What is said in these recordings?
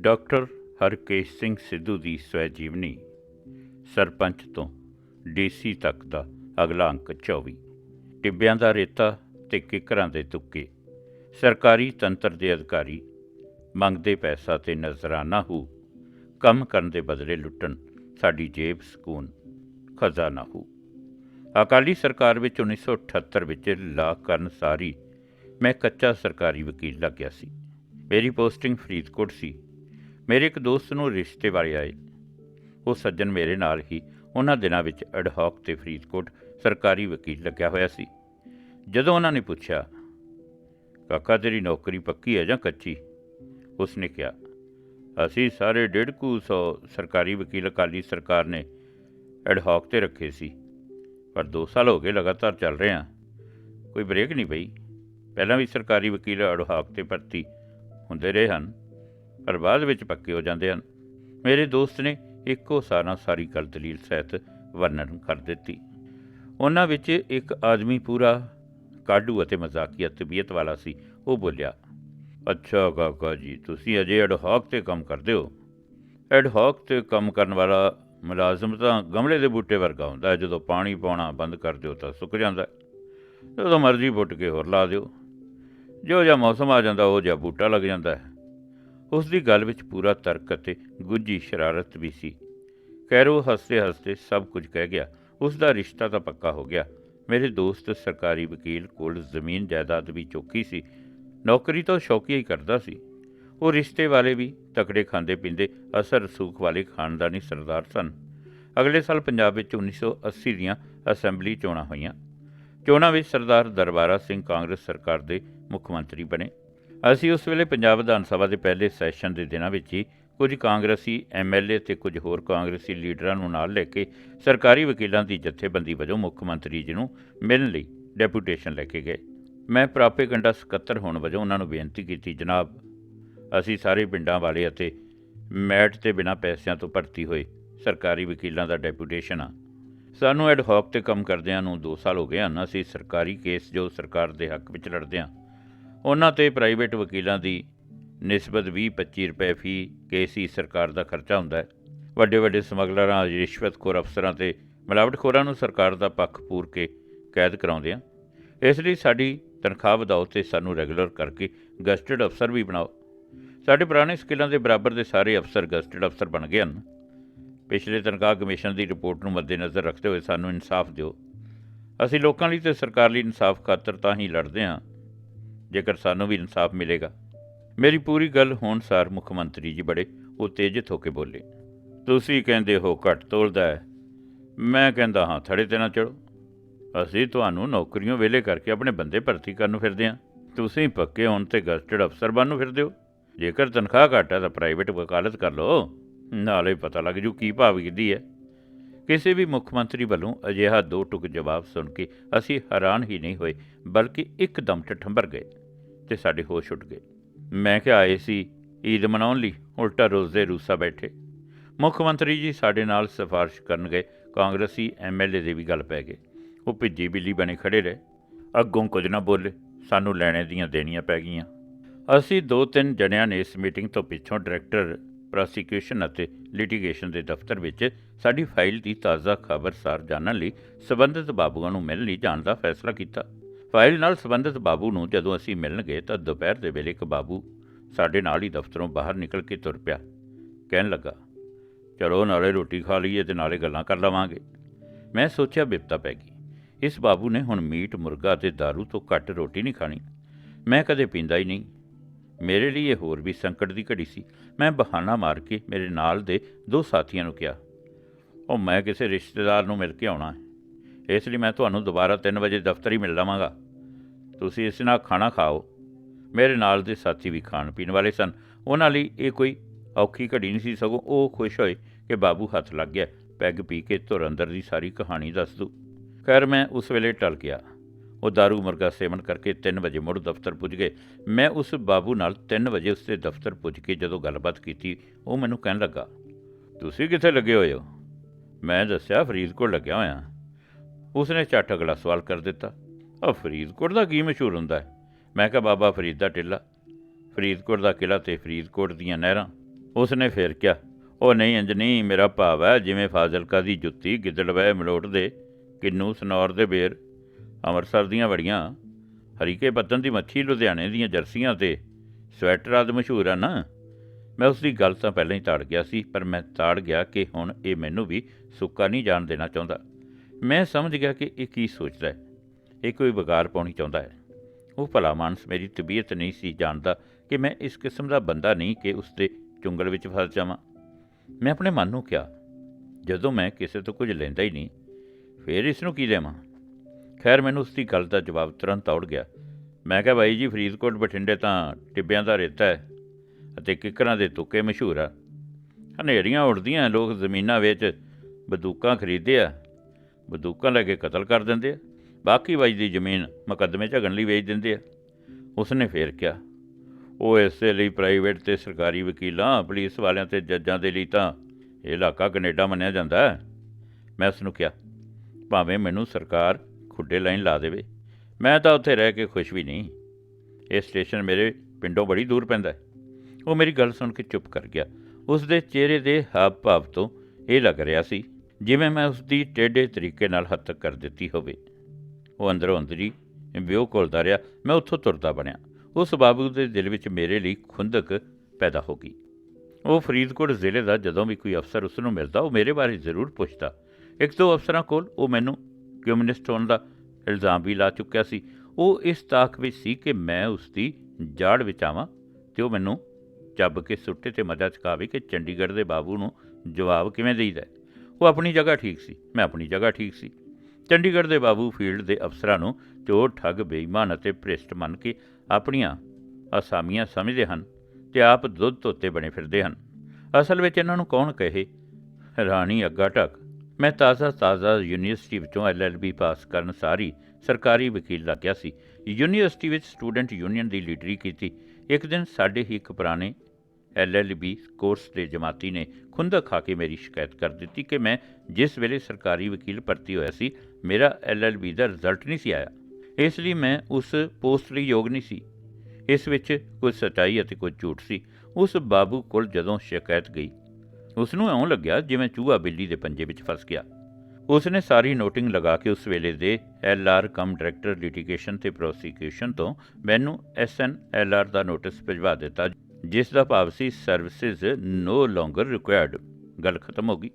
Doctor Harkesh Singh Sidhu ਦੀ ਸਵੈ ਜੀਵਨੀ ਸਰਪੰਚ ਤੋਂ ਡੀਸੀ ਤੱਕ ਦਾ ਅਗਲਾ ਅੰਕ 24 ਟਿੱਬਿਆਂ ਦਾ ਰੇਤਾ ਤੇ ਕਿਕਰਾਂ ਦੇ ਤੁੱਕੇ। ਸਰਕਾਰੀ ਤੰਤਰ ਦੇ ਅਧਿਕਾਰੀ ਮੰਗਦੇ ਪੈਸਾ ਤੇ ਨਜ਼ਰਾਨਾ ਹੋ। ਕੰਮ ਕਰਨ ਦੇ ਬਦਲੇ ਲੁੱਟਣ ਸਾਡੀ ਜੇਬ ਸਕੂਨ ਖਜ਼ਾਨਾ ਹੋ। ਅਕਾਲੀ ਸਰਕਾਰ ਵਿੱਚ 1978 ਵਿੱਚ ਲਾ ਕਰਨ ਸਾਰੀ ਮੈਂ ਕੱਚਾ ਸਰਕਾਰੀ ਵਕੀਲ ਲੱਗਿਆ ਸੀ। ਮੇਰੀ ਪੋਸਟਿੰਗ ਫਰੀਦਕੋਟ ਸੀ। ਮੇਰੇ ਇੱਕ ਦੋਸਤ ਨੂੰ ਰਿਸ਼ਤੇ ਬਾਰੇ ਆਏ। ਉਹ ਸੱਜਣ ਮੇਰੇ ਨਾਲ ਹੀ ਉਹਨਾਂ ਦਿਨਾਂ ਵਿੱਚ ਐਡਹੌਕ ਤੇ ਫਰੀਦਕੋਟ ਸਰਕਾਰੀ ਵਕੀਲ ਲੱਗਿਆ ਹੋਇਆ ਸੀ। ਜਦੋਂ ਉਹਨਾਂ ਨੇ ਪੁੱਛਿਆ, ਕਾਕਾ, ਤੇਰੀ ਨੌਕਰੀ ਪੱਕੀ ਹੈ ਜਾਂ ਕੱਚੀ? ਉਸਨੇ ਕਿਹਾ, ਅਸੀਂ ਸਾਰੇ ਡੇਢ ਕੁ ਸੌ ਸਰਕਾਰੀ ਵਕੀਲ ਅਕਾਲੀ ਸਰਕਾਰ ਨੇ ਐਡਹੌਕ ਤੇ ਰੱਖੇ ਸੀ, ਪਰ 2 ਸਾਲ ਹੋ ਗਏ ਲਗਾਤਾਰ ਚੱਲ ਰਹੇ ਹਾਂ। ਕੋਈ ਬ੍ਰੇਕ ਨਹੀਂ ਪਈ ਪਹਿਲਾਂ ਵੀ ਸਰਕਾਰੀ ਵਕੀਲ ਐਡਹੌਕ ਤੇ ਭਰਤੀ ਹੁੰਦੇ ਰਹੇ ਹਨ। ਪਰ ਬਾਅਦ ਵਿੱਚ ਪੱਕੇ ਹੋ ਜਾਂਦੇ ਹਨ। ਮੇਰੇ ਦੋਸਤ ਨੇ ਇੱਕੋ ਸਾਰਾ ਸਾਰੀ ਗੱਲ ਦਲੀਲ ਸਹਿਤ ਵਰਣਨ ਕਰ ਦਿੱਤੀ। ਉਹਨਾਂ ਵਿੱਚ ਇੱਕ ਆਦਮੀ ਪੂਰਾ ਕਾਡੂ ਅਤੇ ਮਜ਼ਾਕੀਆ ਤਬੀਅਤ ਵਾਲਾ ਸੀ, ਉਹ ਬੋਲਿਆ, ਅੱਛਾ ਕਾਕਾ ਜੀ, ਤੁਸੀਂ ਅਜੇ ਐਡਹੌਕ ਤੇ ਕੰਮ ਕਰਦੇ ਹੋ? ਐਡਹੌਕ ਤੇ ਕੰਮ ਕਰਨ ਵਾਲਾ ਮੁਲਾਜ਼ਮ ਤਾਂ ਗਮਲੇ ਦੇ ਬੂਟੇ ਵਰਗਾ ਹੁੰਦਾ ਹੈ, ਜਦੋਂ ਪਾਣੀ ਪਾਉਣਾ ਬੰਦ ਕਰ ਦਿਓ ਤਾਂ ਸੁੱਕ ਜਾਂਦਾ ਹੈ। ਜਦੋਂ ਮਰਜ਼ੀ ਪੁੱਟ ਕੇ ਹੋਰ ਲਾ ਦਿਓ। ਜੋ ਜਿਹਾ ਮੌਸਮ ਆ ਜਾਂਦਾ, ਉਹ ਜਿਹਾ ਬੂਟਾ ਲੱਗ ਜਾਂਦਾ ਹੈ। ਉਸ ਦੀ ਗੱਲ ਵਿੱਚ ਪੂਰਾ ਤਰਕ ਅਤੇ ਗੁੱਝੀ ਸ਼ਰਾਰਤ ਵੀ ਸੀ। ਕੈਰੋ ਹੱਸਦੇ ਹੱਸਦੇ ਸਭ ਕੁਝ ਕਹਿ ਗਿਆ। ਉਸ ਦਾ ਰਿਸ਼ਤਾ ਤਾਂ ਪੱਕਾ ਹੋ ਗਿਆ। ਮੇਰੇ ਦੋਸਤ ਸਰਕਾਰੀ ਵਕੀਲ ਕੋਲ ਜ਼ਮੀਨ ਜਾਇਦਾਦ ਵੀ ਚੌਕੀ ਸੀ। ਨੌਕਰੀ ਤਾਂ ਸ਼ੌਕੀਆ ਹੀ ਕਰਦਾ ਸੀ। ਉਹ ਰਿਸ਼ਤੇ ਵਾਲੇ ਵੀ ਤਕੜੇ ਖਾਂਦੇ ਪੀਂਦੇ ਅਸਰ ਰਸੂਖ ਵਾਲੇ ਖਾਨਦਾਨੀ ਸਰਦਾਰ ਸਨ। ਅਗਲੇ ਸਾਲ ਪੰਜਾਬ ਵਿੱਚ 1980 ਦੀਆਂ ਅਸੈਂਬਲੀ ਚੋਣਾਂ ਹੋਈਆਂ। ਚੋਣਾਂ ਵਿੱਚ ਸਰਦਾਰ ਦਰਬਾਰਾ ਸਿੰਘ ਕਾਂਗਰਸ ਸਰਕਾਰ ਦੇ ਮੁੱਖ ਮੰਤਰੀ ਬਣੇ। ਅਸੀਂ ਉਸ ਵੇਲੇ ਪੰਜਾਬ ਵਿਧਾਨ ਸਭਾ ਦੇ ਪਹਿਲੇ ਸੈਸ਼ਨ ਦੇ ਦਿਨਾਂ ਵਿੱਚ ਹੀ ਕੁਝ ਕਾਂਗਰਸੀ ਐਮਐਲਏ ਤੇ ਕੁਝ ਹੋਰ ਕਾਂਗਰਸੀ ਲੀਡਰਾਂ ਨੂੰ ਨਾਲ ਲੈ ਕੇ ਸਰਕਾਰੀ ਵਕੀਲਾਂ ਦੀ ਜਥੇਬੰਦੀ ਵਜੋਂ ਮੁੱਖ ਮੰਤਰੀ ਜੀ ਨੂੰ ਮਿਲਣ ਲਈ ਡੈਪੂਟੇਸ਼ਨ ਲੈ ਕੇ ਗਏ। ਮੈਂ ਪ੍ਰਾਪੇ ਕੰਡਾ ਸਕੱਤਰ ਹੋਣ ਵਜੋਂ ਉਹਨਾਂ ਨੂੰ ਬੇਨਤੀ ਕੀਤੀ, ਜਨਾਬ, ਅਸੀਂ ਸਾਰੇ ਪਿੰਡਾਂ ਵਾਲੇ ਅਤੇ ਮੈਟ ਤੇ ਬਿਨਾਂ ਪੈਸਿਆਂ ਤੋਂ ਭਰਤੀ ਹੋਏ ਸਰਕਾਰੀ ਵਕੀਲਾਂ ਦਾ ਡੈਪੂਟੇਸ਼ਨ ਆ ਸਾਨੂੰ ਐਡ ਹੌਕ ਤੇ ਕੰਮ ਕਰਦਿਆਂ ਨੂੰ 2 ਸਾਲ ਹੋ ਗਏ ਹਨ। ਅਸੀਂ ਸਰਕਾਰੀ ਕੇਸ ਜੋ ਸਰਕਾਰ ਦੇ ਹੱਕ ਵਿੱਚ ਲੜਦੇ ਹਾਂ ਉਹਨਾਂ ਤੇ ਪ੍ਰਾਈਵੇਟ ਵਕੀਲਾਂ ਦੀ ਨਿਸਬਤ 20-25 ਰੁਪਏ ਫੀ ਕੇਸ ਹੀ ਸਰਕਾਰ ਦਾ ਖਰਚਾ ਹੁੰਦਾ ਹੈ। ਵੱਡੇ ਵੱਡੇ ਸਮਗਲਰਾਂ, ਰਿਸ਼ਵਤਖੋਰ ਅਫਸਰਾਂ ਤੇ ਮਿਲਾਵਟਖੋਰਾਂ ਨੂੰ ਸਰਕਾਰ ਦਾ ਪੱਖ ਪੂਰ ਕੇ ਕੈਦ ਕਰਾਉਂਦੇ ਆ ਇਸ ਲਈ ਸਾਡੀ ਤਨਖਾਹ ਵਧਾਓ ਤੇ ਸਾਨੂੰ ਰੈਗੂਲਰ ਕਰਕੇ ਗਸਟਡ ਅਫਸਰ ਵੀ ਬਣਾਓ। ਸਾਡੇ ਪੁਰਾਣੇ ਸਕਿੱਲਾਂ ਦੇ ਬਰਾਬਰ ਦੇ ਸਾਰੇ ਅਫਸਰ ਗਸਟਡ ਅਫਸਰ ਬਣ ਗਏ ਹਨ। ਪਿਛਲੇ ਤਨਖਾਹ ਕਮਿਸ਼ਨ ਦੀ ਰਿਪੋਰਟ ਨੂੰ ਮੱਦੇਨਜ਼ਰ ਰੱਖਦੇ ਹੋਏ ਸਾਨੂੰ ਇਨਸਾਫ ਦਿਓ। ਅਸੀਂ ਲੋਕਾਂ ਲਈ ਤੇ ਸਰਕਾਰ ਲਈ ਇਨਸਾਫ ਖਾਤਰ ਤਾਂ ਹੀ ਲੜਦੇ ਹਾਂ। ਜੇਕਰ ਸਾਨੂੰ ਵੀ ਇਨਸਾਫ ਮਿਲੇਗਾ। ਮੇਰੀ ਪੂਰੀ ਗੱਲ ਹੋਣ ਸਾਰ ਮੁੱਖ ਮੰਤਰੀ ਜੀ ਬੜੇ ਉਤੇਜਿਤ ਹੋ ਕੇ ਬੋਲੇ, ਤੁਸੀਂ ਕਹਿੰਦੇ ਹੋ ਘੱਟ ਤੋਲਦਾ ਹੈ। ਮੈਂ ਕਹਿੰਦਾ, ਹਾਂ, ਥੜੇ ਤੇ ਨਾ ਚੜੋ। ਅਸੀਂ ਤੁਹਾਨੂੰ ਨੌਕਰੀਆਂ ਵੇਲੇ ਕਰਕੇ ਆਪਣੇ ਬੰਦੇ ਭਰਤੀ ਕਰਨ ਨੂੰ ਫਿਰਦੇ ਹਾਂ ਤੁਸੀਂ ਪੱਕੇ ਹੋਣ ਤੇ ਗਸਟਡ ਅਫਸਰ ਬਣਨ ਨੂੰ ਫਿਰਦੇ ਹੋ। ਜੇਕਰ ਤਨਖਾਹ ਘੱਟ ਹੈ ਤਾਂ ਪ੍ਰਾਈਵੇਟ ਵਕਾਲਤ ਕਰ ਲਓ। ਨਾਲੇ ਪਤਾ ਲੱਗ ਜੂ ਕੀ ਭਾਵ ਕੀਤੀ ਹੈ। ਕਿਸੇ ਵੀ ਮੁੱਖ ਮੰਤਰੀ ਵੱਲੋਂ ਅਜਿਹਾ ਦੋ ਟੁਕ ਜਵਾਬ ਸੁਣ ਕੇ ਅਸੀਂ ਹੈਰਾਨ ਹੀ ਨਹੀਂ ਹੋਏ, ਬਲਕਿ ਇੱਕਦਮ ਠੰਬਰ ਗਏ। ਤੇ ਸਾਡੇ ਹੋਸ਼ ਉੱਡ ਗਏ। ਮੈਂ ਕਿ ਆਏ ਸੀ ਈਦ ਮਨਾਉਣ ਲਈ, ਉਲਟਾ ਰੋਜ਼ੇ ਰੂਸਾ ਬੈਠੇ। ਮੁੱਖ ਮੰਤਰੀ ਜੀ ਸਾਡੇ ਨਾਲ ਸਿਫਾਰਿਸ਼ ਕਰਨ ਗਏ, ਕਾਂਗਰਸੀ ਐਮਐਲਏ ਦੇ ਵੀ ਗੱਲ ਪੈ ਗਏ। ਉਹ ਭਿੱਜੀ ਬਿੱਲੀ ਬਣੇ ਖੜੇ ਰਹੇ। ਅੱਗੋਂ ਕੁਝ ਨਾ ਬੋਲੇ, ਸਾਨੂੰ ਲੈਣੇ ਦੀਆਂ ਦੇਣੀਆਂ ਪੈ ਗਈਆਂ। ਅਸੀਂ ਦੋ ਤਿੰਨ ਜਣਿਆਂ ਨੇ ਇਸ ਮੀਟਿੰਗ ਤੋਂ ਪਿੱਛੋਂ ਡਾਇਰੈਕਟਰ, ਪ੍ਰੋਸੀਕਿਊਸ਼ਨ ਅਤੇ ਲਿਟੀਗੇਸ਼ਨ ਦੇ ਦਫ਼ਤਰ ਵਿੱਚ ਸਾਡੀ ਫਾਈਲ ਦੀ ਤਾਜ਼ਾ ਖਬਰਸਾਰ ਜਾਣਨ ਲਈ ਸਬੰਧਿਤ ਬਾਬੂਆਂ ਨੂੰ ਮਿਲਣ ਲਈ ਜਾਣ ਦਾ ਫੈਸਲਾ ਕੀਤਾ। ਫਾਈਲ ਨਾਲ ਸੰਬੰਧਿਤ ਬਾਬੂ ਨੂੰ ਜਦੋਂ ਅਸੀਂ ਮਿਲਣ ਗਏ ਤਾਂ ਦੁਪਹਿਰ ਦੇ ਵੇਲੇ ਇੱਕ ਬਾਬੂ ਸਾਡੇ ਨਾਲ ਹੀ ਦਫ਼ਤਰੋਂ ਬਾਹਰ ਨਿਕਲ ਕੇ ਤੁਰ ਪਿਆ। ਕਹਿਣ ਲੱਗਾ, ਚਲੋ, ਨਾਲੇ ਰੋਟੀ ਖਾ ਲਈਏ ਤੇ ਨਾਲੇ ਗੱਲਾਂ ਕਰ ਲਵਾਂਗੇ। ਮੈਂ ਸੋਚਿਆ ਬਿਪਤਾ ਪੈ ਗਈ। ਇਸ ਬਾਬੂ ਨੇ ਹੁਣ ਮੀਟ, ਮੁਰਗਾ ਤੇ दारू ਤੋਂ ਘੱਟ ਰੋਟੀ ਨਹੀਂ ਖਾਣੀ। ਮੈਂ ਕਦੇ ਪੀਂਦਾ ਹੀ ਨਹੀਂ। ਮੇਰੇ ਲਈ ਇਹ ਹੋਰ ਵੀ ਸੰਕਟ ਦੀ ਘੜੀ ਸੀ। ਮੈਂ ਬਹਾਨਾ ਮਾਰ ਕੇ ਮੇਰੇ ਨਾਲ ਦੇ ਦੋ ਸਾਥੀਆਂ ਨੂੰ ਕਿਹਾ, ਉਹ ਮੈਂ ਕਿਸੇ ਰਿਸ਼ਤੇਦਾਰ ਨੂੰ ਮਿਲ ਕੇ ਆਉਣਾ ਹੈ। ਇਸ ਲਈ ਮੈਂ ਤੁਹਾਨੂੰ ਦੁਬਾਰਾ 3 ਵਜੇ ਦਫ਼ਤਰ ਹੀ ਮਿਲ ਲਵਾਂਗਾ। ਤੁਸੀਂ ਇਸ ਨਾਲ ਖਾਣਾ ਖਾਓ। ਮੇਰੇ ਨਾਲ ਦੇ ਸਾਥੀ ਵੀ ਖਾਣ ਪੀਣ ਵਾਲੇ ਸਨ। ਉਹਨਾਂ ਲਈ ਇਹ ਕੋਈ ਔਖੀ ਘੜੀ ਨਹੀਂ ਸੀ। ਸਗੋਂ ਉਹ ਖੁਸ਼ ਹੋਏ ਕਿ ਬਾਬੂ ਹੱਥ ਲੱਗ ਗਿਆ। ਪੈਗ ਪੀ ਕੇ ਧੁਰ ਅੰਦਰ ਦੀ ਸਾਰੀ ਕਹਾਣੀ ਦੱਸ ਦੂ। ਖੈਰ, ਮੈਂ ਉਸ ਵੇਲੇ ਟਲ ਗਿਆ। ਉਹ दारू ਮੁਰਗਾ ਸੇਵਨ ਕਰਕੇ 3 ਵਜੇ ਮੁੜ ਦਫ਼ਤਰ ਪੁੱਜ ਗਏ। ਮੈਂ ਉਸ ਬਾਬੂ ਨਾਲ 3 ਵਜੇ ਉਸਦੇ ਦਫ਼ਤਰ ਪੁੱਜ ਕੇ ਜਦੋਂ ਗੱਲਬਾਤ ਕੀਤੀ, ਉਹ ਮੈਨੂੰ ਕਹਿਣ ਲੱਗਾ, ਤੁਸੀਂ ਕਿੱਥੇ ਲੱਗੇ ਹੋਏ ਹੋ? ਮੈਂ ਦੱਸਿਆ, ਫਰੀਦਕੋਟ ਲੱਗਿਆ ਹੋਇਆ। ਉਸਨੇ ਝੱਟ ਅਗਲਾ ਸਵਾਲ ਕਰ ਦਿੱਤਾ। ਆ ਫਰੀਦਕੋਟ ਦਾ ਕੀ ਮਸ਼ਹੂਰ ਹੁੰਦਾ ਹੈ? ਮੈਂ ਕਿਹਾ, ਬਾਬਾ ਫਰੀਦ ਦਾ ਟਿੱਲਾ। ਫਰੀਦਕੋਟ ਦਾ ਕਿਲਾ ਤੇ ਫਰੀਦਕੋਟ ਦੀਆਂ ਨਹਿਰਾਂ। ਉਸਨੇ ਫੇਰ ਕਿਹਾ, ਉਹ ਨਹੀਂ ਇੰਜ ਮੇਰਾ ਭਾਵ ਹੈ, ਜਿਵੇਂ ਫਾਜ਼ਿਲਕਾ ਦੀ ਜੁੱਤੀ ਗਿੱਦੜਵੈ ਮਲੋਟ ਦੇ ਕਿੰਨੂ ਸਨੌਰ ਦੇ ਬੇਰ, ਅੰਮ੍ਰਿਤਸਰ ਦੀਆਂ ਵੜੀਆਂ, ਹਰੀਕੇ ਪੱਤਨ ਦੀ ਮੱਛੀ, ਲੁਧਿਆਣੇ ਦੀਆਂ ਜਰਸੀਆਂ ਤੇ ਸਵੈਟਰ ਆਦ ਮਸ਼ਹੂਰ ਆ ਨਾ ਮੈਂ ਉਸ ਦੀ ਗੱਲ ਤਾਂ ਪਹਿਲਾਂ ਹੀ ਤਾੜ ਗਿਆ ਸੀ, ਪਰ ਮੈਂ ਤਾੜ ਗਿਆ ਕਿ ਹੁਣ ਇਹ ਮੈਨੂੰ ਵੀ ਸੁੱਕਾ ਨਹੀਂ ਜਾਣ ਦੇਣਾ ਚਾਹੁੰਦਾ। ਮੈਂ ਸਮਝ ਗਿਆ ਕਿ ਇਹ ਕੀ ਸੋਚਦਾ ਹੈ। ਇਹ ਕੋਈ ਵਿਗਾੜ ਪਾਉਣੀ ਚਾਹੁੰਦਾ ਹੈ। ਉਹ ਭਲਾ ਮਾਨਸ ਮੇਰੀ ਤਬੀਅਤ ਨਹੀਂ ਸੀ ਜਾਣਦਾ ਕਿ ਮੈਂ ਇਸ ਕਿਸਮ ਦਾ ਬੰਦਾ ਨਹੀਂ ਕਿ ਉਸ ਦੇ ਚੁੰਗਲ ਵਿੱਚ ਫਸ ਜਾਵਾਂ। ਮੈਂ ਆਪਣੇ ਮਨ ਨੂੰ ਕਿਹਾ, ਜਦੋਂ ਮੈਂ ਕਿਸੇ ਤੋਂ ਕੁਝ ਲੈਂਦਾ ਹੀ ਨਹੀਂ, ਫੇਰ ਇਸ ਨੂੰ ਕੀ ਦੇਵਾਂ? ਖੈਰ, ਮੈਨੂੰ ਉਸ ਦੀ ਗੱਲ ਦਾ ਜਵਾਬ ਤੁਰੰਤ ਆਉੜ ਗਿਆ। ਮੈਂ ਕਿਹਾ, ਬਾਈ ਜੀ, ਫਰੀਦਕੋਟ ਬਠਿੰਡੇ ਤਾਂ ਟਿੱਬਿਆਂ ਦਾ ਰੇਤਾ ਹੈ ਅਤੇ ਕਿੱਕਰਾਂ ਦੇ ਤੁੱਕੇ ਮਸ਼ਹੂਰ ਆ। ਹਨੇਰੀਆਂ ਉੱਡਦੀਆਂ ਲੋਕ ਜ਼ਮੀਨਾਂ ਵਿੱਚ ਬੰਦੂਕਾਂ ਖਰੀਦੇ ਆ ਬੰਦੂਕਾਂ ਲੈ ਕੇ ਕਤਲ ਕਰ ਦਿੰਦੇ ਆ। ਬਾਕੀ ਬਾਈ ਦੀ ਜ਼ਮੀਨ ਮੁਕੱਦਮੇ ਝਗਣ ਲਈ ਵੇਚ ਦਿੰਦੇ ਆ। ਉਸਨੇ ਫੇਰ ਕਿਹਾ, ਉਹ ਇਸੇ ਲਈ ਪ੍ਰਾਈਵੇਟ ਤੇ ਸਰਕਾਰੀ ਵਕੀਲਾਂ, ਪੁਲਿਸ ਵਾਲਿਆਂ ਤੇ ਜੱਜਾਂ ਦੇ ਲਈ ਤਾਂ ਇਹ ਇਲਾਕਾ ਕੈਨੇਡਾ ਮੰਨਿਆ ਜਾਂਦਾ ਹੈ। ਮੈਂ ਉਸ ਨੂੰ ਕਿਹਾ, ਭਾਵੇਂ ਮੈਨੂੰ ਸਰਕਾਰ ਖੁੱਡੇ ਲਾਈਨ ਲਾ ਦੇਵੇ, ਮੈਂ ਤਾਂ ਉੱਥੇ ਰਹਿ ਕੇ ਖੁਸ਼ ਵੀ ਨਹੀਂ। ਇਹ ਸਟੇਸ਼ਨ ਮੇਰੇ ਪਿੰਡੋਂ ਬੜੀ ਦੂਰ ਪੈਂਦਾ ਹੈ। ਉਹ ਮੇਰੀ ਗੱਲ ਸੁਣ ਕੇ ਚੁੱਪ ਕਰ ਗਿਆ। ਉਸ ਦੇ ਚਿਹਰੇ ਦੇ ਹਾਵ ਭਾਵ ਤੋਂ ਇਹ ਲੱਗ ਰਿਹਾ ਸੀ ਜਿਵੇਂ ਮੈਂ ਉਸ ਦੀ ਟੇਢੇ ਤਰੀਕੇ ਨਾਲ ਹੱਤਕ ਕਰ ਦਿੱਤੀ ਹੋਵੇ। ਉਹ ਅੰਦਰੋਂ ਅੰਦਰੀ ਵਿਉ ਕੋਲਦਾ ਰਿਹਾ। ਮੈਂ ਉੱਥੋਂ ਤੁਰਦਾ ਬਣਿਆ। ਉਸ ਬਾਬੂ ਦੇ ਦਿਲ ਵਿੱਚ ਮੇਰੇ ਲਈ ਖੁੰਦਕ ਪੈਦਾ ਹੋ ਗਈ। ਉਹ ਫਰੀਦਕੋਟ ਜ਼ਿਲ੍ਹੇ ਦਾ ਜਦੋਂ ਵੀ ਕੋਈ ਅਫਸਰ ਉਸ ਨੂੰ ਮਿਲਦਾ, ਉਹ ਮੇਰੇ ਬਾਰੇ ਜ਼ਰੂਰ ਪੁੱਛਦਾ। ਇੱਕ ਦੋ ਅਫਸਰਾਂ ਕੋਲ ਉਹ ਮੈਨੂੰ ਕਮਿਊਨਿਸਟ ਹੋਣ ਦਾ ਇਲਜ਼ਾਮ ਵੀ ਲਾ ਚੁੱਕਿਆ ਸੀ। ਉਹ ਇਸ ਤਾਕ ਵਿੱਚ ਸੀ ਕਿ ਮੈਂ ਉਸ ਦੀ ਜਾੜ ਵਿੱਚ ਆਵਾਂ ਤੇ ਉਹ ਮੈਨੂੰ ਚੱਬ ਕੇ ਸੁੱਟੇ ਤੇ ਮਜ਼ਾ ਚਕਾਵੇ ਕਿ ਚੰਡੀਗੜ੍ਹ ਦੇ ਬਾਬੂ ਨੂੰ ਜਵਾਬ ਕਿਵੇਂ ਦੇਈਦਾ ਉਹ ਆਪਣੀ ਜਗ੍ਹਾ ਠੀਕ ਸੀ, ਮੈਂ ਆਪਣੀ ਜਗ੍ਹਾ ਠੀਕ ਸੀ। ਚੰਡੀਗੜ੍ਹ ਦੇ ਬਾਬੂ ਫੀਲਡ ਦੇ ਅਫਸਰਾਂ ਨੂੰ ਚੋਰ, ਠੱਗ, ਬੇਈਮਾਨ ਅਤੇ ਭ੍ਰਿਸ਼ਟ ਮੰਨ ਕੇ ਆਪਣੀਆਂ ਅਸਾਮੀਆਂ ਸਮਝਦੇ ਹਨ ਤੇ ਆਪ ਦੁੱਧ ਧੋਤੇ ਬਣੇ ਫਿਰਦੇ ਹਨ। ਅਸਲ ਵਿੱਚ ਇਹਨਾਂ ਨੂੰ ਕੌਣ ਕਹੇ? ਰਾਣੀ ਅੱਗਾ ਢੱਕ। ਮੈਂ ਤਾਜ਼ਾ ਤਾਜ਼ਾ ਯੂਨੀਵਰਸਿਟੀ ਵਿੱਚੋਂ ਐਲਐਲਬੀ ਪਾਸ ਕਰਨ ਸਾਰੀ ਸਰਕਾਰੀ ਵਕੀਲ ਲੱਗਿਆ ਸੀ। ਯੂਨੀਵਰਸਿਟੀ ਵਿੱਚ ਸਟੂਡੈਂਟ ਯੂਨੀਅਨ ਦੀ ਲੀਡਰੀ ਕੀਤੀ। ਇੱਕ ਦਿਨ ਸਾਡੇ ਹੀ ਇੱਕ ਪੁਰਾਣੇ ਐਲਐਲਬੀ ਕੋਰਸ ਦੇ ਜਮਾਤੀ ਨੇ ਖੁੰਦਕ ਖਾ ਕੇ ਮੇਰੀ ਸ਼ਿਕਾਇਤ ਕਰ ਦਿੱਤੀ ਕਿ ਮੈਂ ਜਿਸ ਵੇਲੇ ਸਰਕਾਰੀ ਵਕੀਲ ਭਰਤੀ ਹੋਇਆ ਸੀ, ਮੇਰਾ ਐਲਐਲਬੀ ਦਾ ਰਿਜ਼ਲਟ ਨਹੀਂ ਸੀ ਆਇਆ। ਇਸ ਲਈ ਮੈਂ ਉਸ ਪੋਸਟ ਲਈ ਯੋਗ ਨਹੀਂ ਸੀ। ਇਸ ਵਿੱਚ ਕੁਝ ਸਚਾਈ ਅਤੇ ਕੁਝ ਝੂਠ ਸੀ। ਉਸ ਬਾਬੂ ਕੋਲ ਜਦੋਂ ਸ਼ਿਕਾਇਤ ਗਈ ਉਸ ਨੂੰ ਇਉਂ ਲੱਗਿਆ ਜਿਵੇਂ ਚੂਹਾ ਬਿੱਲੀ ਦੇ ਪੰਜੇ ਵਿੱਚ ਫਸ ਗਿਆ। ਉਸ ਨੇ ਸਾਰੀ ਨੋਟਿੰਗ ਲਗਾ ਕੇ ਉਸ ਵੇਲੇ ਦੇ ਐਲਆਰ ਕਮ ਡਾਇਰੈਕਟਰ, ਲਿਟੀਗੇਸ਼ਨ ਤੇ ਪ੍ਰੋਸੀਕਿਊਸ਼ਨ ਤੋਂ ਮੈਨੂੰ ਐਸਐਨ ਐਲਆਰ ਦਾ ਨੋਟਿਸ ਭਿਜਵਾ ਦਿੱਤਾ। ਜਿਸ ਦਾ ਭਾਵ ਸੀ ਸਰਵਿਸਿਜ਼ ਨੋ ਲੌਂਗਰ ਰਿਕੁਆਇਰਡ ਗੱਲ ਖਤਮ ਹੋ ਗਈ।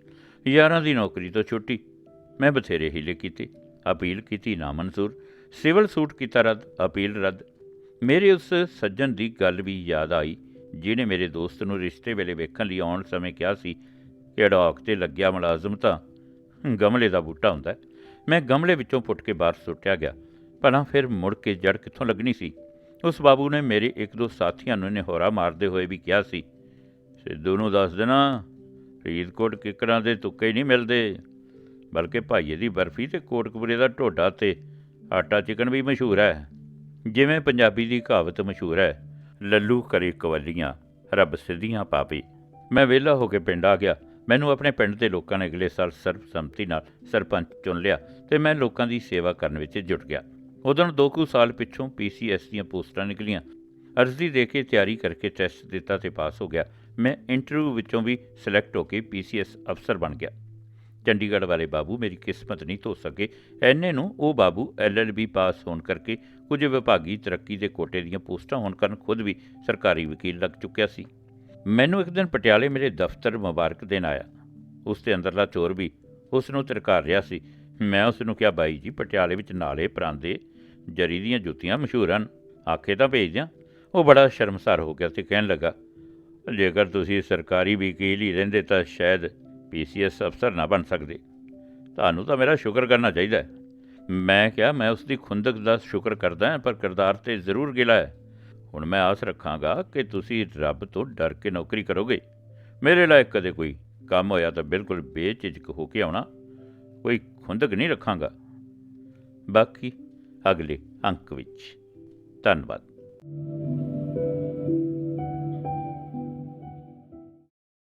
ਯਾਰਾਂ ਦੀ ਨੌਕਰੀ ਤੋਂ ਛੁੱਟੀ। ਮੈਂ ਬਥੇਰੇ ਹੀਲੇ ਕੀਤੇ। ਅਪੀਲ ਕੀਤੀ ਨਾ ਮਨਜ਼ੂਰ। ਸਿਵਲ ਸੂਟ ਕੀਤਾ ਰੱਦ। ਅਪੀਲ ਰੱਦ। ਮੇਰੇ ਉਸ ਸੱਜਣ ਦੀ ਗੱਲ ਵੀ ਯਾਦ ਆਈ, ਜਿਹਨੇ ਮੇਰੇ ਦੋਸਤ ਨੂੰ ਰਿਸ਼ਤੇ ਵੇਲੇ ਵੇਖਣ ਲਈ ਆਉਣ ਸਮੇਂ ਕਿਹਾ ਸੀ ਕਿ ਅਡਾਕ ਤੇ ਲੱਗਿਆ ਮੁਲਾਜ਼ਮ ਤਾਂ ਗਮਲੇ ਦਾ ਬੂਟਾ ਹੁੰਦਾ ਮੈਂ ਗਮਲੇ ਵਿੱਚੋਂ ਪੁੱਟ ਕੇ ਬਾਹਰ ਸੁੱਟਿਆ ਗਿਆ। ਭਲਾ ਫਿਰ ਮੁੜ ਕੇ ਜੜ ਕਿੱਥੋਂ ਲੱਗਣੀ ਸੀ? ਉਸ ਬਾਬੂ ਨੇ ਮੇਰੇ ਇੱਕ ਦੋ ਸਾਥੀਆਂ ਨੂੰ ਨਿਹੋਰਾ ਮਾਰਦੇ ਹੋਏ ਵੀ ਕਿਹਾ ਸੀ ਸਿੱਧੂ ਨੂੰ ਦੱਸ ਦੇਣਾ, ਫਰੀਦਕੋਟ ਕਿਕਰਾਂ ਦੇ ਤੁੱਕੇ ਨਹੀਂ ਮਿਲਦੇ, ਬਲਕਿ ਭਾਈਏ ਦੀ ਬਰਫੀ ਤੇ ਕੋਟਕਪੂਰੇ ਦਾ ਢੋਡਾ ਤੇ ਆਟਾ ਚਿਕਨ ਵੀ ਮਸ਼ਹੂਰ ਹੈ, ਜਿਵੇਂ ਪੰਜਾਬੀ ਦੀ ਕਹਾਵਤ ਮਸ਼ਹੂਰ ਹੈ, ਲੱਲੂ ਕਰੇ ਕਵਲੀਆਂ, ਰੱਬ ਸਿੱਧੀਆਂ ਪਾਵੇ। ਮੈਂ ਵਿਹਲਾ ਹੋ ਕੇ ਪਿੰਡ ਆ ਗਿਆ। ਮੈਨੂੰ ਆਪਣੇ ਪਿੰਡ ਦੇ ਲੋਕਾਂ ਨੇ ਅਗਲੇ ਸਾਲ ਸਰਬਸੰਮਤੀ ਨਾਲ ਸਰਪੰਚ ਚੁਣ ਲਿਆ ਤੇ ਮੈਂ ਲੋਕਾਂ ਦੀ ਸੇਵਾ ਕਰਨ ਵਿੱਚ ਜੁਟ ਗਿਆ। ਉਦੋਂ ਦੋ ਕੁ ਸਾਲ ਪਿੱਛੋਂ ਪੀਸੀਐਸ ਦੀਆਂ ਪੋਸਟਾਂ ਨਿਕਲੀਆਂ। ਅਰਜ਼ੀ ਦੇ ਕੇ ਤਿਆਰੀ ਕਰਕੇ ਟੈਸਟ ਦਿੱਤਾ ਤੇ ਪਾਸ ਹੋ ਗਿਆ। ਮੈਂ ਇੰਟਰਵਿਊ ਵਿੱਚੋਂ ਵੀ ਸਿਲੈਕਟ ਹੋ ਕੇ ਪੀਸੀਐਸ ਅਫਸਰ ਬਣ ਗਿਆ। ਚੰਡੀਗੜ੍ਹ ਵਾਲੇ ਬਾਬੂ ਮੇਰੀ ਕਿਸਮਤ ਨਹੀਂ ਧੋ ਸਕੇ। ਐਨੇ ਨੂੰ ਉਹ ਬਾਬੂ ਐਲਐਲਬੀ ਪਾਸ ਹੋਣ ਕਰਕੇ ਕੁਝ ਵਿਭਾਗੀ ਤਰੱਕੀ ਦੇ ਕੋਟੇ ਦੀਆਂ ਪੋਸਟਾਂ ਹੋਣ ਕਾਰਨ ਖੁਦ ਵੀ ਸਰਕਾਰੀ ਵਕੀਲ ਲੱਗ ਚੁੱਕਿਆ ਸੀ। ਮੈਨੂੰ ਇੱਕ ਦਿਨ ਪਟਿਆਲੇ ਮੇਰੇ ਦਫ਼ਤਰ ਮੁਬਾਰਕ ਦਿਨ ਆਇਆ। ਉਸ 'ਤੇ ਅੰਦਰਲਾ ਚੋਰ ਵੀ ਉਸ ਨੂੰ ਤਰਕਾਰ ਰਿਹਾ ਸੀ। ਮੈਂ ਉਸ ਨੂੰ ਕਿਹਾ, ਬਾਈ ਜੀ, ਪਟਿਆਲੇ ਵਿੱਚ ਨਾਲੇ ਪਰਾਂਦੇ ਜਰੀ ਦੀਆਂ ਜੁੱਤੀਆਂ ਮਸ਼ਹੂਰ ਹਨ। ਆਖੇ ਤਾਂ ਭੇਜ ਦਿਆਂ ਉਹ ਬੜਾ ਸ਼ਰਮਸਾਰ ਹੋ ਗਿਆ ਤੇ ਕਹਿਣ ਲੱਗਾ, ਜੇਕਰ ਤੁਸੀਂ ਸਰਕਾਰੀ ਵਕੀਲ ਹੀ ਰਹਿੰਦੇ ਤਾਂ ਸ਼ਾਇਦ ਪੀਸੀਐਸ ਅਫਸਰ ਨਾ ਬਣ ਸਕਦੇ। ਤੁਹਾਨੂੰ ਤਾਂ ਮੇਰਾ ਸ਼ੁਕਰ ਕਰਨਾ ਚਾਹੀਦਾ ਹੈ। ਮੈਂ ਕਿਹਾ, ਮੈਂ ਉਸ ਦੀ ਖੁੰਦਕ ਦਾ ਸ਼ੁਕਰ ਕਰਦਾ ਹਾਂ, ਪਰ ਕਿਰਦਾਰ ਤੇ ਜ਼ਰੂਰ ਗਿਲਾ ਹੈ। ਹੁਣ ਮੈਂ ਆਸ ਰੱਖਾਂਗਾ ਕਿ ਤੁਸੀਂ ਰੱਬ ਤੋਂ ਡਰ ਕੇ ਨੌਕਰੀ ਕਰੋਗੇ। ਮੇਰੇ ਲਾਇਕ ਕਦੇ ਕੋਈ ਕੰਮ ਹੋਇਆ ਤਾਂ ਬਿਲਕੁਲ ਬੇਝਿਜਕ ਹੋ ਕੇ ਆਉਣਾ। ਕੋਈ ਖੁੰਦਕ ਨਹੀਂ ਰੱਖਾਂਗਾ। ਬਾਕੀ ਅਗਲੇ ਅੰਕ ਵਿੱਚ। ਧੰਨਵਾਦ।